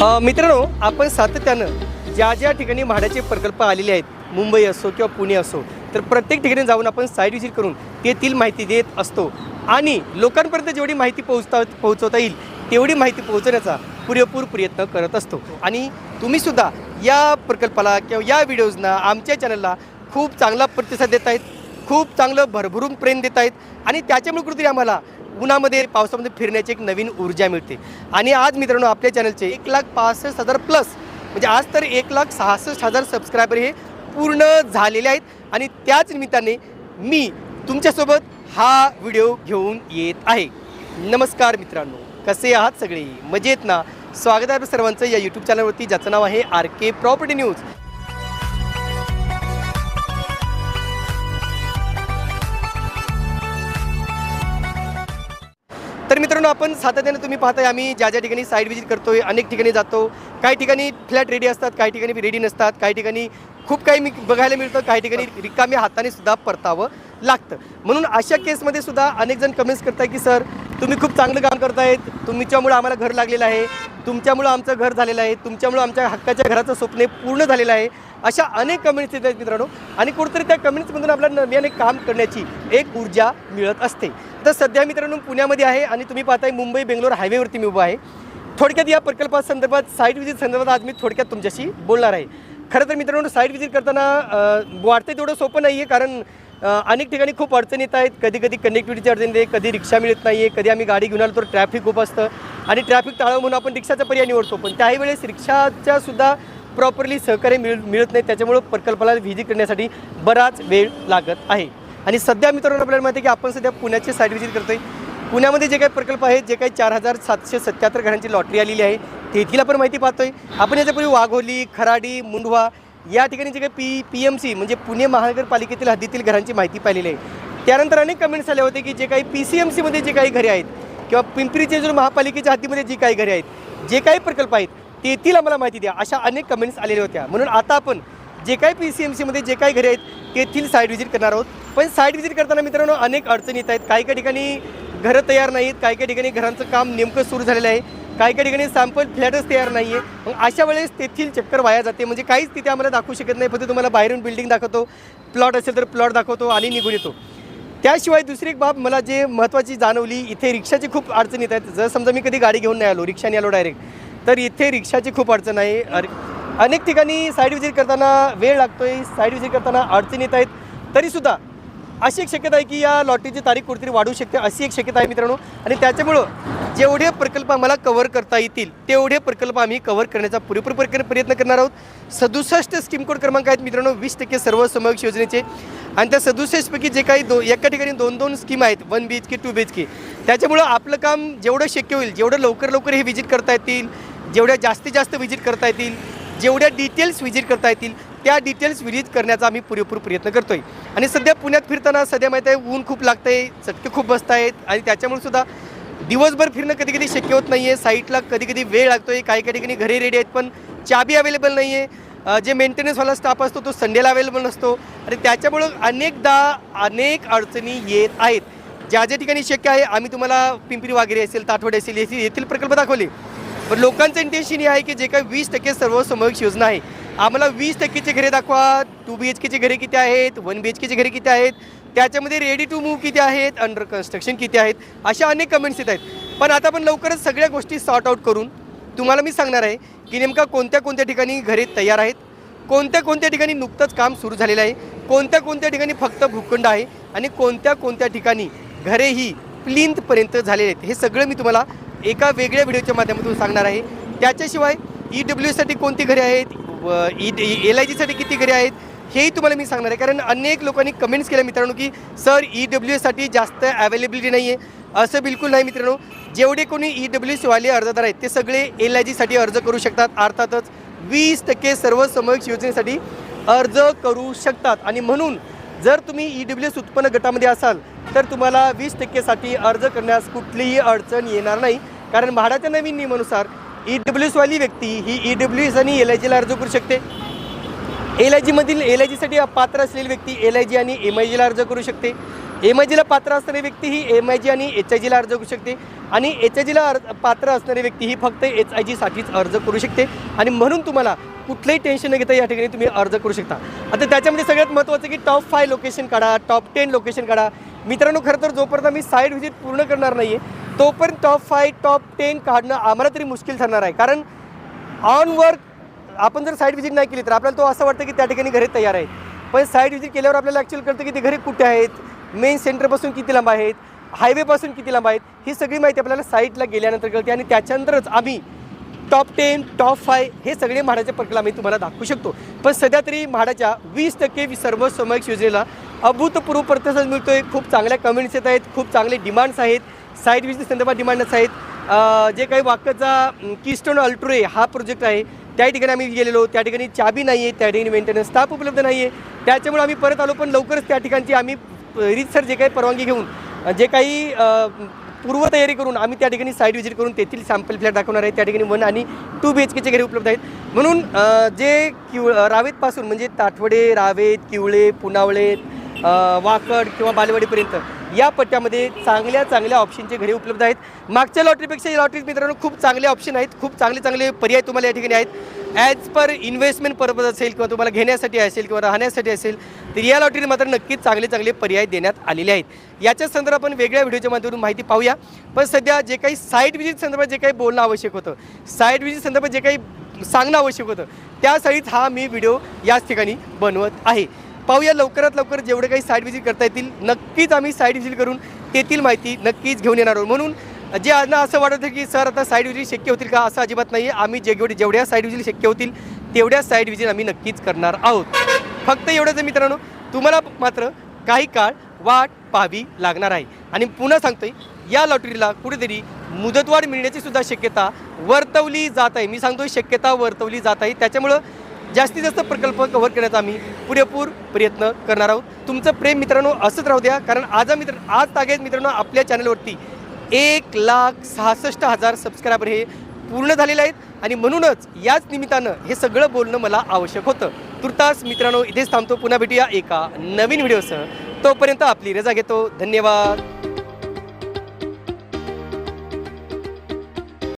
मित्रांनो आपण सातत्यानं ज्या ज्या ठिकाणी म्हाडाचे प्रकल्प आलेले आहेत मुंबई असो किंवा पुणे असो तर प्रत्येक ठिकाणी जाऊन आपण साईट विजिट करून तेथील माहिती देत असतो. आणि लोकांपर्यंत जेवढी माहिती पोहोचता पोहोचवता येईल तेवढी माहिती पोहोचवण्याचा पुरेपूर प्रयत्न करत असतो. आणि तुम्हीसुद्धा या प्रकल्पाला किंवा या व्हिडिओजना आमच्या चॅनलला खूप चांगला प्रतिसाद देत आहेत खूप चांगलं भरभरून प्रेम देत आहेत. आणि त्याच्यामुळे कुठेतरी आम्हाला उन्हामध्ये पावसामध्ये फिरण्याची एक नवीन ऊर्जा मिळते. आणि आज मित्रांनो आपल्या चॅनलचे एक लाख पासष्ट हजार प्लस म्हणजे आज तर एक लाख सहासष्ट हजार सबस्क्रायबर हे पूर्ण झालेले आहेत. आणि त्याच निमित्ताने मी तुमच्यासोबत हा व्हिडिओ घेऊन येत आहे. नमस्कार मित्रांनो कसे आहात सगळे? मजेत ना? स्वागत आहे सर्वांचं या यूट्यूब चॅनलवरती ज्याचं नाव आहे आर के प्रॉपर्टी न्यूज. तर मित्रांनो आपण सातत्याने तुम्ही पाहताय आम्ही ज्या ज्या ठिकाणी साईड व्हिजिट करतोय अनेक ठिकाणी जातो. काही ठिकाणी फ्लॅट रेडी असतात काही ठिकाणी रेडी नसतात काही ठिकाणी खूप काही मी बघायला मिळतं काही ठिकाणी रिकाम्या हाताने सुद्धा परतावं लागतं. म्हणून अशा केसमध्ये सुद्धा अनेक जण कमेंट्स करताय की सर तुम्ही खूप चांगलं काम करतायत तुमच्यामुळं आम्हाला घर लागलेलं आहे तुमच्यामुळं आमचं घर झालेलं आहे तुमच्यामुळं आमच्या हक्काच्या घराचं स्वप्न पूर्ण झालेलं आहे. अशा अनेक कमेंट्स येत आहेत मित्रांनो. आणि कुठेतरी त्या कमेंट्समधून आपल्याला नव्याने काम करण्याची एक ऊर्जा मिळत असते. तर सध्या मित्रांनो पुण्यामध्ये आहे आणि तुम्ही पाहताय मुंबई बेंगलोर हायवेवरती मी उभा आहे. थोडक्यात या प्रकल्पासंदर्भात साईट विजिट संदर्भात आज मी थोडक्यात तुमच्याशी बोलणार आहे. खरं तर मित्रांनो साईट विजिट करताना वाढते तेवढं सोपं नाही आहे कारण अनेक ठिकाणी खूप अडचणी येत आहेत. कधी कधी कनेक्टिव्हिटीची अडचण येते कधी रिक्षा मिळत नाही आहे कधी आम्ही गाडी घेऊन आलो तर ट्रॅफिक खूप असतं आणि ट्रॅफिक टाळावं म्हणून आपण रिक्षाचा पर्याय निवडतो. पण त्याही वेळेस रिक्षाच्या सुद्धा प्रॉपरली सहकार्य मिळ मिळत नाही. त्याच्यामुळं प्रकल्पाला व्हिजिट करण्यासाठी बराच वेळ लागत आहे. आणि सध्या मित्रांनो आपल्याला माहिती आहे की आपण सध्या पुण्याची साईट विजिट करतोय. पुण्यामध्ये जे काही प्रकल्प आहेत जे काही चार हजार सातशे सत्याहत्तर घरांची लॉटरी आलेली आहे तेथील आपण माहिती पाहतोय. आपण याच्यापूर्वी वाघोली खराडी मुंढवा या ठिकाणी जे काही पी पी एम सी म्हणजे पुणे महानगरपालिकेतील हद्दीतील घरांची माहिती पाहिलेली आहे. त्यानंतर अनेक कमेंट्स आले होते की जे काही पी सी एम सीमध्ये जे काही घरे आहेत किंवा पिंपरी चिंचवड महापालिकेच्या हद्दीमध्ये जी काही घरे आहेत जे काही प्रकल्प आहेत तेथील आम्हाला माहिती द्या अशा अनेक कमेंट्स आलेल्या होत्या. म्हणून आता आपण जे काही पी सी एम सीमध्ये जे काही घरे आहेत तेथील साईट व्हिजिट करणार आहोत. पण साईट व्हिजिट करताना मित्रांनो अनेक अडचणी येत आहेत. काही काही ठिकाणी घरं तयार नाहीत काही काही ठिकाणी घरांचं काम नेमकं सुरू झालेलं आहे. काही काही ठिकाणी सॅम्पल फ्लॅटच तयार नाही आहे मग अशा वेळेस तेथील चक्कर वाया जाते. म्हणजे काहीच तिथे आम्हाला दाखवू शकत नाही. फक्त तुम्हाला बाहेरून बिल्डिंग दाखवतो. प्लॉट असेल तर प्लॉट दाखवतो आणि निघून येतो. त्याशिवाय दुसरी एक बाब मला जे महत्त्वाची जाणवली इथे रिक्षाची खूप अडचण येत आहेत. जर समजा मी कधी गाडी घेऊन नाही आलो रिक्षाने आलो डायरेक्ट तर इथे रिक्षाची खूप अडचण आहे. अनेक ठिकाणी साईड व्हिजिट करताना वेळ लागतोय साईड व्हिजिट करताना अडचणी येत आहेत. तरीसुद्धा अशी एक शक्यता आहे की या लॉटरीची तारीख कुठेतरी वाढू शकते अशी एक शक्यता आहे मित्रांनो. आणि त्याच्यामुळं जेवढे प्रकल्प आम्हाला कव्हर करता येतील तेवढे प्रकल्प आम्ही कव्हर करण्याचा पुरेपूर प्रकारे प्रयत्न करणार आहोत. सदुसष्ट स्कीम कोड क्रमांक आहेत मित्रांनो वीस टक्के सर्व समक्ष योजनेचे. आणि त्या सदुसष्टपैकी जे काही दो एका ठिकाणी दोन दोन स्कीम आहेत one B H K two B H K त्याच्यामुळं आपलं काम जेवढं शक्य होईल जेवढं लवकर लवकर हे व्हिजिट करता येतील जेवढ्या जास्तीत जास्त व्हिजिट करता येतील जेवढ्या डिटेल्स व्हिजिट करता येतील त्या डिटेल्स विजिट करण्याचा आम्ही पुरेपूर प्रयत्न करतो आहे आणि सध्या पुण्यात फिरताना सध्या माहीत आहे ऊन खूप लागतंय चटके खूप बसत आहेत आणि त्याच्यामुळे सुद्धा दिवसभर फिरणं कधी कधी शक्य होत नाही आहे साईटला कधी कधी वेळ लागतो आहे काही काही ठिकाणी घरी रेडी आहेत पण चाबी अवेलेबल नाही आहे जे मेंटेनन्सवाला स्टाफ असतो तो संडेला अवेलेबल नसतो. आणि त्याच्यामुळं अनेकदा अनेक अडचणी येत आहेत. ज्या ज्या ठिकाणी शक्य आहे आम्ही तुम्हाला पिंपरी वगैरे असेल ताठवडे असेल येथील प्रकल्प दाखवले. पण लोकांचं इंटेन्शन हे आहे की जे काही वीस टक्के सर्वसमावेश योजना आहे. आम्हाला वीस टक्केचे घरे दाखवा. टू बी एच केचे घरे किती आहेत? वन बी एच केचे घरे किती आहेत? त्याच्यामध्ये रेडी टू मूव्ह किती आहेत? अंडर कन्स्ट्रक्शन किती आहेत? अशा अनेक कमेंट्स येत आहेत. पण आता आपण लवकरच सगळ्या गोष्टी सॉर्ट आऊट करून तुम्हाला मी सांगणार आहे की नेमका कोणत्या कोणत्या ठिकाणी घरे तयार आहेत? कोणत्या कोणत्या ठिकाणी नुकतंच काम सुरू झालेलं आहे? कोणत्या कोणत्या ठिकाणी फक्त भूखंड आहे? आणि कोणत्या कोणत्या ठिकाणी घरेही प्लिंथपर्यंत झालेले आहेत? हे सगळं मी तुम्हाला एका वेगळ्या व्हिडिओच्या माध्यमातून सांगणार आहे. त्याच्याशिवाय ई डब्ल्यूसाठी कोणती घरे आहेत? व ई एल आय जीसाठी किती घरे आहेत? हेही तुम्हाला मी सांगणार आहे. कारण अनेक लोकांनी कमेंट्स केल्या मित्रांनो की सर ई डब्ल्यू एससाठी जास्त अवेलेबिलिटी नाही आहे असं बिलकुल नाही मित्रांनो. जेवढे कोणी ई डब्ल्यू एसवाले अर्जदार आहेत ते सगळे एल आय जीसाठी अर्ज करू शकतात. अर्थातच वीस टक्के सर्व समक्ष योजनेसाठी अर्ज करू शकतात. आणि म्हणून जर तुम्ही ई डब्ल्यू एस उत्पन्न गटामध्ये असाल तर तुम्हाला वीस टक्केसाठी अर्ज करण्यास कुठलीही अडचण येणार नाही. कारण म्हाडाच्या नवीन नियमानुसार ई डब्ल्यू एसवाली व्यक्ती ही ई डब्ल्यू एस आणि एल आय जीला अर्ज करू शकते एल आय जीमधील एल आय जीसाठी पात्र असलेली व्यक्ती एल आय जी आणि एम आय जीला अर्ज करू शकते एम आय जीला पात्र असणारी व्यक्ती ही एम आय जी आणि एच आय जीला अर्ज करू शकते आणि एच आय जीला अर्ज पात्र असणारी व्यक्ती ही फक्त एच आय जीसाठीच अर्ज करू शकते आणि म्हणून तुम्हाला कुठलंही टेन्शन न घेता या ठिकाणी तुम्ही अर्ज करू शकता आता त्याच्यामध्ये सगळ्यात महत्त्वाचं की टॉप फाय लोकेशन काढा टॉप टेन लोकेशन काढा मित्रांनो खरं तर जोपर्यंत मी साईड व्हिजिट पूर्ण करणार नाही आहे तोपर्यंत टॉप फाय टॉप टेन काढणं आम्हाला तरी मुश्किल ठरणार आहे. कारण ऑन वर्क आपण जर साईड व्हिजिट नाही केली तर आपल्याला तो असं वाटतं की त्या ठिकाणी घरे तयार आहेत. पण साईड व्हिजिट केल्यावर आपल्याला ॲक्च्युअल कळतं की ते घरे कुठे आहेत? मेन सेंटरपासून किती लांब आहेत? हायवेपासून किती लांब आहेत? ही सगळी माहिती आपल्याला साईटला गेल्यानंतर कळते आणि त्याच्यानंतरच आम्ही टॉप टेन टॉप फाय हे सगळे म्हाडाचे प्रकल्प आम्ही तुम्हाला दाखवू शकतो. पण सध्या तरी म्हाडाच्या वीस टक्के सर्व सामायिक योजनेला अभूतपूर्व प्रतिसाद मिळतोय. खूप चांगल्या कमेंट्स येत आहेत खूप चांगले डिमांड्स आहेत. साईट विजिट संदर्भात डिमांडच आहेत जे काही वाक्याचा किस्टोन अल्ट्रोए हा प्रोजेक्ट आहे. त्या ठिकाणी आम्ही गेलेलो. त्या ठिकाणी चाबी नाही आहे त्या ठिकाणी मेंटेनन्स स्टाफ उपलब्ध नाही आहे त्याच्यामुळे आम्ही परत आलो पण लवकरच त्या ठिकाणची आम्ही रीतसर जे काही परवानगी घेऊन जे काही पूर्वतयारी करून आम्ही त्या ठिकाणी साईट व्हिजिट करून तेथील सॅम्पल फ्लॅट दाखवणार आहे. त्या ठिकाणी वन आणि टू बी एच केचे घरे उपलब्ध आहेत. म्हणून जे किव रावेतपासून म्हणजे ताठवडे रावेत किवळे पुनावळे वाकड किंवा बालेवाडीपर्यंत या पट्ट्यामध्ये चांगल्या चांगल्या ऑप्शनचे घरे उपलब्ध आहेत. मागच्या लॉटरीपेक्षा या लॉटरीत मित्रांनो खूप चांगले ऑप्शन आहेत. खूप चांगले चांगले पर्याय तुम्हाला या ठिकाणी आहेत. ॲज पर इन्व्हेस्टमेंट पर्पज असेल किंवा तुम्हाला घेण्यासाठी असेल किंवा राहण्यासाठी असेल तर या लॉटरीत मात्र नक्कीच चांगले चांगले पर्याय देण्यात आलेले आहेत. याच्या संदर्भात आपण वेगळ्या व्हिडिओच्या माध्यमातून माहिती पाहूया. पण सध्या जे काही साईट व्हिजिट संदर्भात जे काही बोलणं आवश्यक होतं साईट व्हिजिट संदर्भात जे काही सांगणं आवश्यक होतं त्यासाठीच हा मी व्हिडिओ याच ठिकाणी बनवत आहे. पाहूया लवकरात लवकर जेवढे काही साईट व्हिजिट करता येतील. नक्कीच आम्ही साईट व्हिजिट करून तेथील माहिती नक्कीच घेऊन येणार आहोत. म्हणून जे आज असं वाटत होतं की सर आता साईट व्हिजिट शक्य होतील का? असं अजिबात नाही आहे आम्ही जेवढे जेवढ्या साईट व्हिजिट शक्य होतील तेवढ्या साईट व्हिजिट आम्ही नक्कीच करणार आहोत. फक्त एवढंच आहे मित्रांनो तुम्हाला मात्र काही काळ वाट पाहावी लागणार आहे. आणि पुन्हा सांगतोय या लॉटरीला कुठेतरी मुदतवाढ मिळण्याची सुद्धा शक्यता वर्तवली जात आहे. मी सांगतोय शक्यता वर्तवली जात आहे. त्याच्यामुळं जास्तीत जास्त प्रकल्प कव्हर करण्याचा आम्ही पुरेपूर प्रयत्न करणार आहोत. तुमचं प्रेम मित्रांनो असंच राहू द्या कारण आज मित्र आज तागेत मित्रांनो आपल्या चॅनलवरती एक लाख सहासष्ट हजार सबस्क्रायबर हे पूर्ण झालेले आहेत आणि म्हणूनच याच निमित्तानं हे सगळं बोलणं मला आवश्यक होतं. तुर्तास मित्रांनो इथेच थांबतो पुन्हा भेटूया एका नवीन व्हिडिओसह तोपर्यंत आपली रजा घेतो. धन्यवाद.